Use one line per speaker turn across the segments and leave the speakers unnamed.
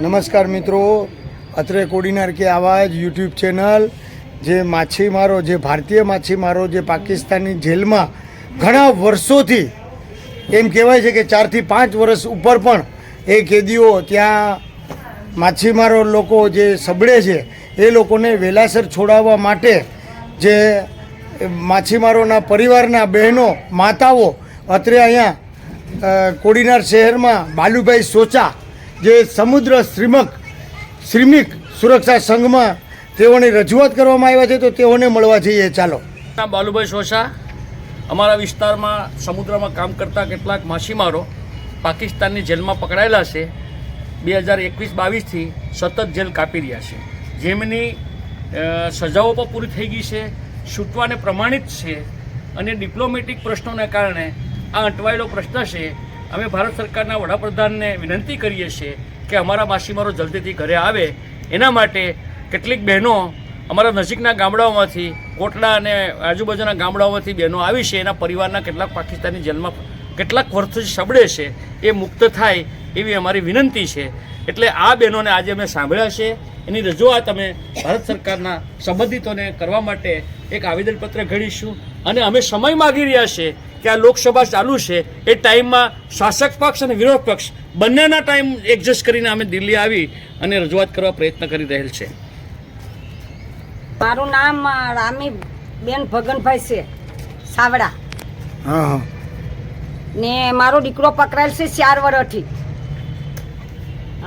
નમસ્કાર મિત્રો. અત્રે કોડીનાર કે આવા જ યુટ્યુબ ચેનલ જે માછીમારો, જે ભારતીય માછીમારો જે પાકિસ્તાનની જેલમાં ઘણા વર્ષોથી, એમ કહેવાય છે કે ચારથી પાંચ વર્ષ ઉપર પણ એ કેદીઓ ત્યાં માછીમારો લોકો જે સબળે છે, એ લોકોને વેલાસર છોડાવવા માટે જે માછીમારોના પરિવારના બહેનો, માતાઓ અત્રે અહીંયા કોડીનાર શહેરમાં બાલુભાઈ સોચા જે સમુદ્ર શ્રીમક, શ્રીમિક સુરક્ષા સંઘમાં તેઓની રજૂઆત કરવામાં આવ્યા છે, તો તેઓને મળવા જઈએ. ચાલો.
બાલુભાઈ શોષા અમારા વિસ્તારમાં સમુદ્રમાં કામ કરતા કેટલાક માછીમારો પાકિસ્તાનની જેલમાં પકડાયેલા છે. બે હજાર એકવીસ બાવીસથી સતત જેલ કાપી રહ્યા છે. જેમની સજાઓ પણ પૂરી થઈ ગઈ છે, છૂટવાને પ્રમાણિત છે અને ડિપ્લોમેટિક પ્રશ્નોને કારણે આ અટવાયેલો પ્રશ્ન છે અમે ભારત સરકારના વડાપ્રધાનને વિનંતી કરીએ છીએ કે અમારા માછીમારો જલ્દીથી ઘરે આવે. એના માટે કેટલીક બહેનો અમારા નજીકના ગામડાઓમાંથી કોટડા અને આજુબાજુના ગામડાઓમાંથી બહેનો આવી છે. એના પરિવારના કેટલાક પાકિસ્તાની જેલમાં કેટલાક વર્ષથી સબડે છે. એ મુક્ત થાય એવી અમારી વિનંતી છે. એટલે આ બહેનોને આજે અમે સાંભળ્યા છે. એની રજૂઆત અમે ભારત સરકારના સંબંધિતોને કરવા માટે એક આવેદનપત્ર ઘડીશું. અને અમે સમય માગી રહ્યા છે કે આ લોકસભા ચાલુ છે એ ટાઈમમાં શાસક પક્ષ અને વિરોધ પક્ષ બંનેના ટાઈમ એડજસ્ટ કરીને અમે દિલ્હી આવી અને રજૂઆત કરવા પ્રયત્ન કરી રહેલ છે.
મારું નામ રામી બેન ભગનભાઈ છે સાવડા.
હા
ને મારો દીકરો પકડાયેલ છે ચાર વર્ષથી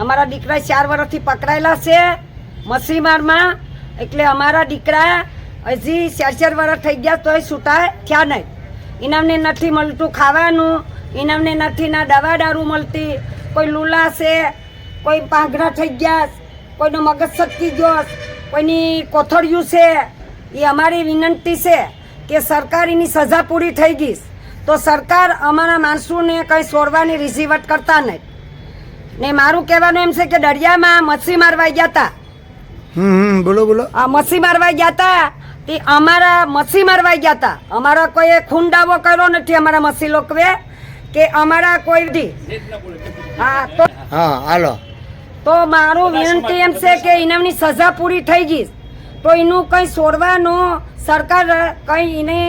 અમારા દીકરા ચાર વર્ષથી પકડાયેલા છે મસીમારમાં એટલે અમારા દીકરા હજી ચાર ચાર વર્ષ થઈ ગયા તોય છૂટા થયા નહીં. ઇનામને નથી મળતું ખાવાનું ઇનામને નથી ના દવા દારૂ મળતી. કોઈ લૂલા છે, કોઈ પાંઘરા થઈ ગયા, કોઈનો મગજ સટકી ગયો, કોઈની કોથળિયું છે, એ અમારી વિનંતી છે કે સરકાર એની સજા પૂરી થઈ ગઈ. તો સરકાર અમારા માણસોને કંઈ છોડવાની રિસીવટ કરતા નહીં. ને મારું કહેવાનું એમ છે કે દરિયામાં મચ્છી મારવા ગયા હતા.
હમ બોલો બોલો.
આ મસી મારવા ગયા હતા તે અમારા મસી મારવા ગયા હતા અમારા કોઈએ ખૂન દાવો કર્યો નથી અમારા મસી લોકોએ કે અમારા કોઈ દી. હા તો
હા હાલો.
તો મારું વિનંતી એમ છે કે ઇનામની સજા પૂરી થઈ ગઈ. તો એનું કંઈ છોડવાનું સરકાર કંઈ એને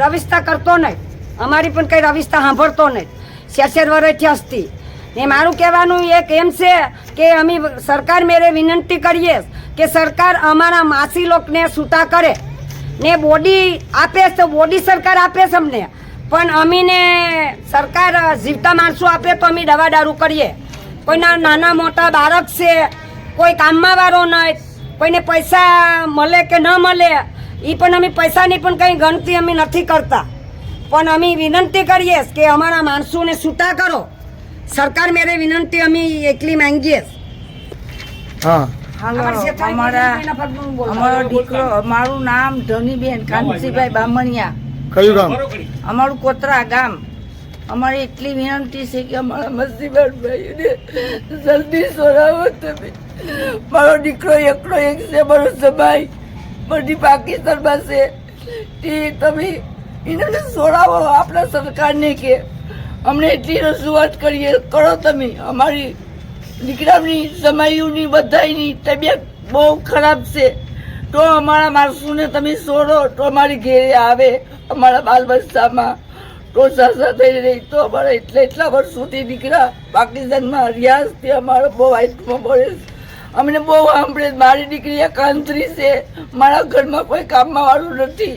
રવિસ્તા કરતો નહીં. અમારી પણ કંઈ રવિસ્તા સાંભળતો નહીં. શેષેર વર્ષથી હસતી. ને મારું કહેવાનું એક એમ છે કે અમે સરકાર મેરે વિનંતી કરીએ કે સરકાર અમારા માસી લોકને છૂટા કરે. ને બોડી આપે તો બોડી સરકાર આપે છે અમને. પણ અમીને સરકાર જીવતા માણસો આપે તો અમે દવા દારૂ કરીએ. કોઈના નાના મોટા બાળક છે, કોઈ કામમાં વાળો નહીં કોઈને પૈસા મળે કે ન મળે એ પણ અમે પૈસાની પણ કંઈ ગણતી અમે નથી કરતા. પણ અમે વિનંતી કરીએ કે અમારા માણસોને છૂટા કરો. સરકાર મેરે વિનંતી અમે એકલી માંગીએ.
હા.
અમારા
નામ ધનીબેન કાંતિભાઈ બામણિયા.
કયું ગામ?
અમારું કોતરા ગામ. અમારી એટલી વિનંતી છે કે અમારા મસીબત જલ્દી સોરાવો તમે. મારો દીકરો એકલો એક છે મારો સભાઈ બધી પાકિસ્તાનમાં છે. તે તમે એને સોરાવો આપણા સરકારને કે. અમને એટલી રજૂઆત કરીએ, કરો તમે. અમારી દીકરાની, સમાયુની બધાની તબિયત બહુ ખરાબ છે. તો અમારા માણસોને તમે છોડો, તો અમારી ઘેરે આવે, અમારા બાલ બચ્ચામાં. તો સાસા થઈ રહી, તો અમારા એટલા એટલા વર્ષોથી દીકરા પાકિસ્તાનમાં રિયાઝથી અમારો બહુ હાઈટમાં પડે અમને બહુ સાંભળે મારી દીકરી એકાંતરી છે. મારા ઘરમાં કોઈ કામમાં વાળું નથી.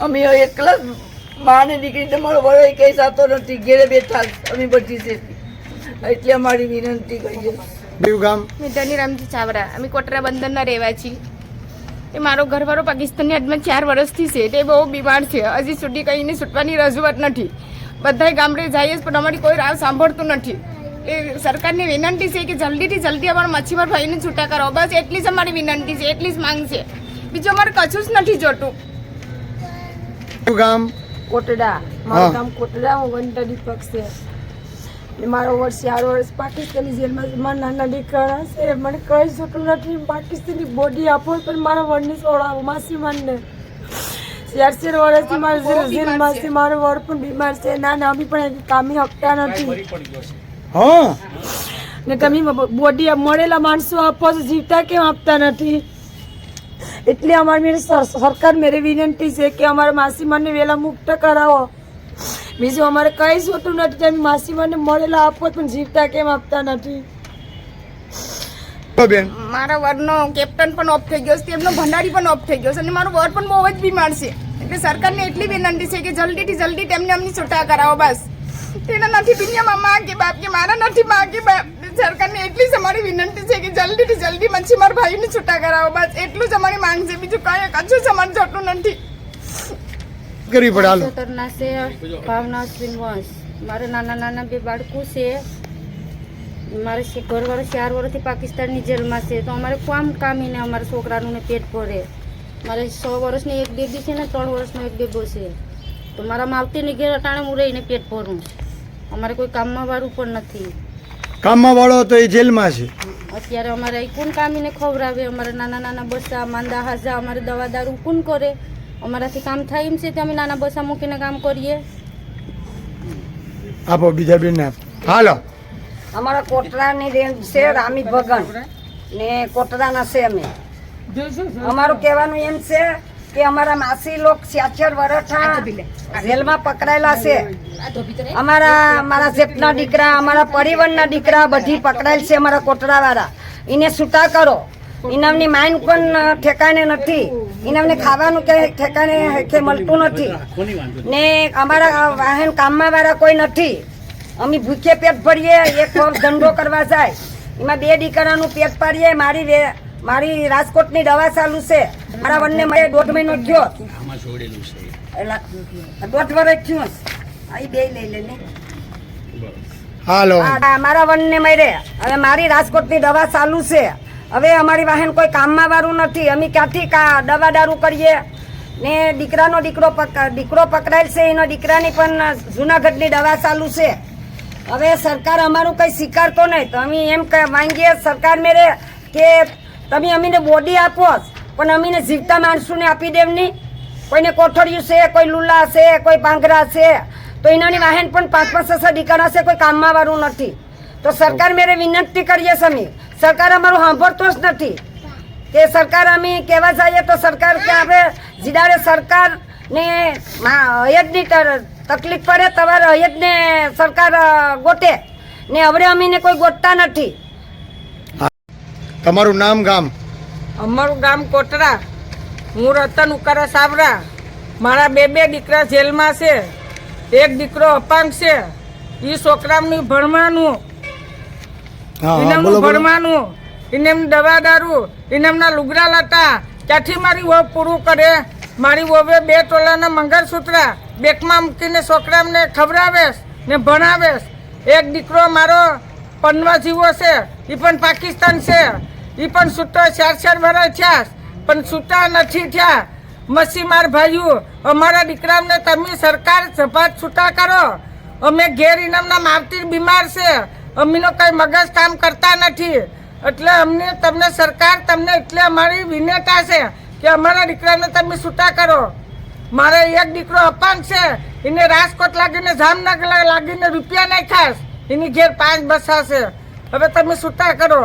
અમે એકલા માને દીકરી તમારો વડો કંઈ સાતો નથી ઘેરે બેઠા અમે બધી છે. એટલે અમારી વિનંતી કરીએ.
કયું ગામ?
મેં ધનીરામજી ચાવરા અમે કોટરા બંદરના રહેવાસી એ મારો ઘરવાળો પાકિસ્તાનની હાથમાં ચાર વર્ષથી છે તે બહુ બીમાર છે. હજી સુધી કંઈને છૂટવાની રજૂઆત નથી. બધાય ગામડે જઈએ પણ અમારી કોઈ રાવ સાંભળતું નથી. એ સરકારની વિનંતી છે કે જલ્દીથી જલ્દી અમારા મચ્છીમાર ભાઈને છૂટા કરો. બસ એટલી જ અમારી વિનંતી છે એટલી જ માંગ છે. બીજું અમારે કશું જ નથી જોતું.
ગામ?
કોટડા. મારું નામ કોટડા હું વંટા દીપક છે. ને મારો વર્ષ ચાર વર્ષ પાકિસ્તાની જેલમાં મારા નાના દીકરા છે. મને કઈ છૂટું નથી. પાકિસ્તાની બોડી આપો પણ મારા વડને છોડાવો માસી માનને ચાર ચાર વર્ષથી મારા જેલ- જેલમાં છે. મારો વડ પણ બીમાર છે. ના ના અમે પણ કામી હકતા નથી.
હા.
ને તમે બોડી મળેલા માણસો આપો છો. જીવતા કેમ આપતા નથી? એટલે અમારી મેરે સરકાર મેરે વિનંતી છે કે અમારા માસીમાને વહેલા મુક્ત કરાવો. બીજું અમારે કઈ જોતું નથી તમે માસીમાને મળેલા આપો પણ જીવતા કેમ આપતા નથી?
મારા વરનો કેપ્ટન પણ ઓફ થઈ ગયો છે તેમનો ભંડારી પણ ઓફ થઈ ગયો છે અને મારો વર પણ બહુ જ બીમાર છે. એટલે સરકારને એટલી વિનંતી છે કે જલ્દીથી જલ્દી તેમને અમની છૂટા કરાવો બસ. તેના નથી દુનિયામાં માં કે બાપ કે મારા નથી માં કે બાપ. સરકારને એટલી જ અમારી વિનંતી છે કે જલ્દીથી જલ્દી મચ્છીમાર ભાઈને છૂટા કરાવો. બસ એટલું જ અમારી માંગ છે. બીજું કાંઈ કશું જ અમારે જોતું નથી.
કરવી પડે હાલો.
ખતરના છે ભાવના શ્રીનિવાસ મારે નાના નાના બે બાળકો છે. મારે ઘર ઘરવાળો ચાર વર્ષથી પાકિસ્તાનની જેલમાં છે. તો અમારે કામ કામીને અમારા છોકરાનું ને પેટ ભરે. મારે સો વર્ષની એક બેબી છે ને ત્રણ વર્ષનો એક બેબો છે. તો મારા માવતીની ઘેર અટાણે હું રહીને પેટ ભરું. અમારે કોઈ કામમાં વાળું પણ નથી.
કામમાં વાળો તો એ જેલમાં છે.
અત્યારે અમારે કોણ કામીને ખવડાવે? અમારે નાના નાના બસા માંદા હાજા અમારે દવા દારૂ કોણ કરે? અમારાથી કામ થાય એમ છે તે અમે નાના બસ્સા મૂકીને કામ કરીએ.
આપો બીજા બેન આપો. હાલો.
અમારા કોટરાની રેન્જ છે રામી ભગન. ને કોટરાના છે અમે. અમારું કહેવાનું એમ છે કે અમારા માસી લોક છ્યાછર વર્ષ જેલમાં પકડાયેલા છે. અમારા મારા જેઠના દીકરા, અમારા પરિવારના દીકરા બધી પકડાયેલ છે અમારા કોટડાવાળા. એને છૂટા કરો. ઇનામની માઇન પણ ઠેકાણે નથી. ઇનામને ખાવાનું કે ઠેકાણે કે મળતું નથી. ને અમારા વાહન કામમાં વાળા કોઈ નથી. અમે ભૂખે પેટ ભરીએ, એક ધંધો કરવા જાય. એમાં બે દીકરાનું પેટ પાડીએ, મારી મારી રાજકોટની દવા ચાલુ છે. મારા બંને મળે દોઢ મહિનો થયો. એટલે દોઢ વર્ષ થયું અહીં બે લઈ લે ને.
હાલો.
મારા વનને મરે. હવે મારી રાજકોટની દવા ચાલુ છે. હવે અમારી વાહન કોઈ કામમાં વાળું નથી. અમે ક્યાંથી કા દવા દારૂ કરીએ? ને દીકરાનો દીકરો પક- દીકરો પકડાયેલ છે. એનો દીકરાની પણ જુનાગઢની દવા ચાલુ છે. હવે સરકાર અમારું કંઈ સ્વીકારતો નહીં. તો અમે એમ માંગીએ સરકાર મેરે કે તમે અમીને બોડી આપો પણ અમીને જીવતા માણસોને આપી દેવ નહીં. કોઈને કોઠડિયું છે, કોઈ લુલા છે, કોઈ પાંગરા છે. તો એનાની વાહન પણ પાંચ પાંચ છ દીકરા છે, કોઈ કામમાં વાળું નથી. તો સરકાર મેરે વિનંતી કરીએ અમે સરકાર અમારું સાંભળતો જ નથી. કે સરકાર અમે કહેવા જઈએ તો સરકાર કે આપણે જીડારે સરકાર ને હયતની તકલીફ પડે તમારે હયતને સરકાર ગોટે ને હવે અમીને કોઈ ગોતતા નથી.
તમારું નામ ગામ?
અમારું ગામ કોટરા. હું રતન ઉકારા સાબરા. મારા બે બે દીકરા જેલમાં છે. એક દીકરો અપાંગ છે. એ છોકરાનું ભણવાનું.
બોલો
ભણવાનું. ઇનામ દવા દારૂ ઇનામના લુગડા લતા. ત્યાંથી મારી વહુ પૂરું કરે? મારી વહુએ બે ટોલાના મંગળસૂત્રા બેકમાં મૂકીને છોકરાને ખવડાવેશ ને ભણાવેશ. એક દીકરો મારો પનવા જીવો છે એ પણ પાકિસ્તાન છે. એ પણ સૂટો ચાર ચાર વર્ષ થયા. પણ છૂટા નથી થયા. મસીમાર ભાઈઓ, અમારા દીકરાને તમે સરકાર સભા છૂટા કરો. અમે ઘેર ઇનામના માવતી બીમાર છે. અમીનો કઈ મગજ કામ કરતા નથી. એટલે અમને તમને સરકાર તમને એટલે અમારી વિનેતા છે કે અમારા દીકરાને તમે છૂટા કરો. મારે એક દીકરો અપાંગ છે. એને રાજકોટ લાગીને, જામનગર લાગીને રૂપિયા નાખ્યા છે. એની ઘેર પાંચ બસા છે. હવે તમે છૂટા કરો.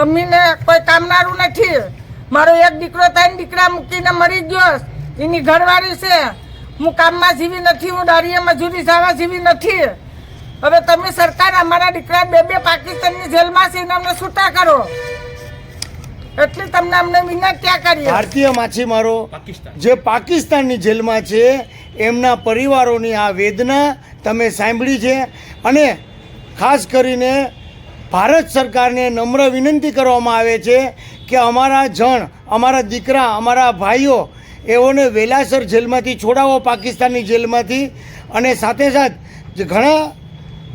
અમીને કોઈ કામનારું નથી. મારો એક દીકરો ત્રણ દીકરા મૂકીને મરી ગયો. એની ઘરવાળી છે. હું કામમાં જીવી નથી હું દારીએ મજૂરી જવા જીવી નથી. હવે તમે સરકાર અમારા દીકરા બે બે પાકિસ્તાનની જેલમાં છે એને અમને છૂટા કરો. એટલી તમને અમને વિનંતી કરીએ.
ભારતીય માછીમારો જે પાકિસ્તાનની જેલમાં છે એમના પરિવારોની આ વેદના તમે સાંભળી છે અને ખાસ કરીને ભારત સરકારને નમ્ર વિનંતી કરવામાં આવે છે કે અમારા જણ, અમારા દીકરા, અમારા ભાઈઓ એઓને વેલાસર જેલમાંથી છોડાવો, પાકિસ્તાનની જેલમાંથી. અને સાથે સાથ ઘણા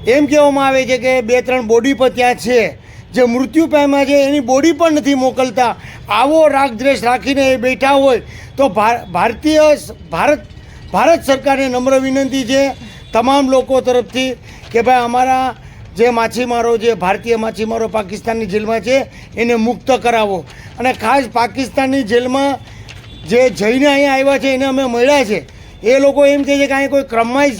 એમ કહેવામાં આવે છે કે બે ત્રણ બોડી પર ત્યાં છે. જે મૃત્યુ પામ્યા છે, એની બોડી પણ નથી મોકલતા. આવો રાગદ્વેષ રાખીને એ બેઠા હોય તો ભારતીય ભારત ભારત સરકારને નમ્ર વિનંતી છે તમામ લોકો તરફથી કે ભાઈ અમારા જે માછીમારો જે ભારતીય માછીમારો પાકિસ્તાનની જેલમાં છે, એને મુક્ત કરાવો. અને ખાસ પાકિસ્તાનની જેલમાં જે જઈને અહીંયા આવ્યા છે, એને અમે મળ્યા છે, એ લોકો એમ કહે છે કે અહીંયા કોઈ ક્રમમાં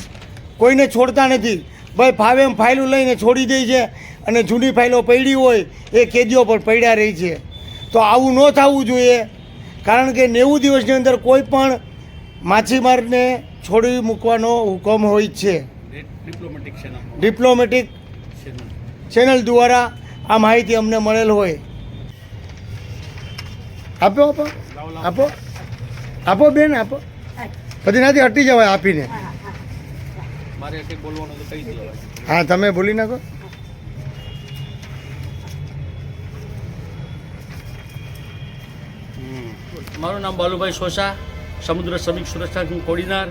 કોઈને છોડતા નથી. ભાઈ, ફાવે એમ ફાઇલો લઈને છોડી દે છે અને જૂની ફાઇલો પડી હોય, એ કેદીઓ પર પડ્યા રહી છે. તો આવું ન થવું જોઈએ. કારણ કે નેવું દિવસની અંદર કોઈ પણ માછીમારને છોડી મૂકવાનો હુકમ હોય છે.
ડિપ્લોમેટિક
ચેનલ દ્વારા આ માહિતી અમને મળેલ હોય. આપો આપો. આપો. આપો બેન આપો. પછી નાથી હટી જવાય આપીને. હા તમે બોલી નાખો.
મારું નામ બાલુભાઈ સોસા. સમુદ્ર શ્રમિક સુરક્ષા સંઘ કોડીનાર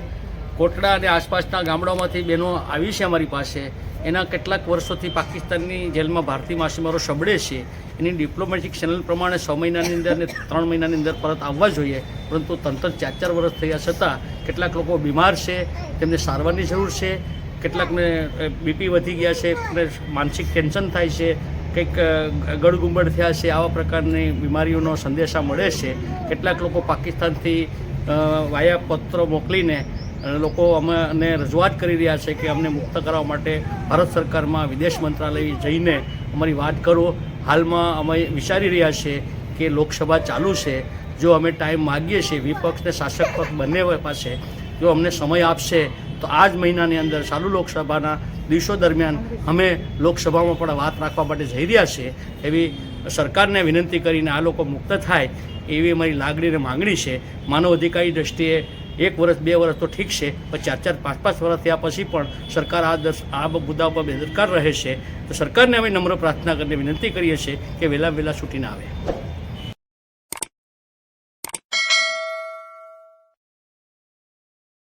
કોટડા અને આસપાસના ગામડાઓમાંથી બહેનો આવી છે અમારી પાસે. એના કેટલાક વર્ષોથી પાકિસ્તાનની જેલમાં ભારતીય માછીમારો સબડે છે. એની ડિપ્લોમેટિક ચેનલ પ્રમાણે છ મહિનાની અંદર અને ત્રણ મહિનાની અંદર પરત આવવા જોઈએ. પરંતુ તંત્ર ચાર ચાર વર્ષ થયા છતાં કેટલાક લોકો બીમાર છે, તેમને સારવારની જરૂર છે. કેટલાકને બીપી વધી ગયા છે માનસિક ટેન્શન થાય છે. કંઈક ગડગુંબડ થયા છે, આવા પ્રકારની બીમારીઓનો સંદેશા મળે છે. કેટલાક લોકો પાકિસ્તાનથી વાયા પત્રો મોકલીને લોકો અમને રજૂઆત કરી રહ્યા છે કે અમને મુક્ત કરવા માટે ભારત સરકારમાં વિદેશ મંત્રાલય જઈને અમારી વાત કરો. હાલમાં અમે વિચારી રહ્યા છીએ કે લોકસભા ચાલુ છે. જો અમે ટાઈમ માગીએ છીએ, વિપક્ષ ને શાસક પક્ષ બંને પાસે જો અમને સમય આપશે, તો આ જ મહિનાની અંદર ચાલુ લોકસભાના દિવસો દરમિયાન અમે લોકસભામાં પણ વાત રાખવા માટે જઈ રહ્યા છીએ એવી સરકારને વિનંતી કરીને આ લોકો મુક્ત થાય એવી અમારી લાગણી અને માંગણી છે. માનવ અધિકારી દ્રષ્ટિએ એક વર્ષ, બે વર્ષ તો ઠીક છે, પણ ચાર ચાર, પાંચ પાંચ વર્ષ થયા પછી પણ સરકાર આ દર્શ આ મુદ્દા ઉપર બેદરકાર રહે છે. તો સરકારને અમે નમ્ર પ્રાર્થના કરીને વિનંતી કરીએ છીએ કે વહેલા વહેલા છૂટીને આવે.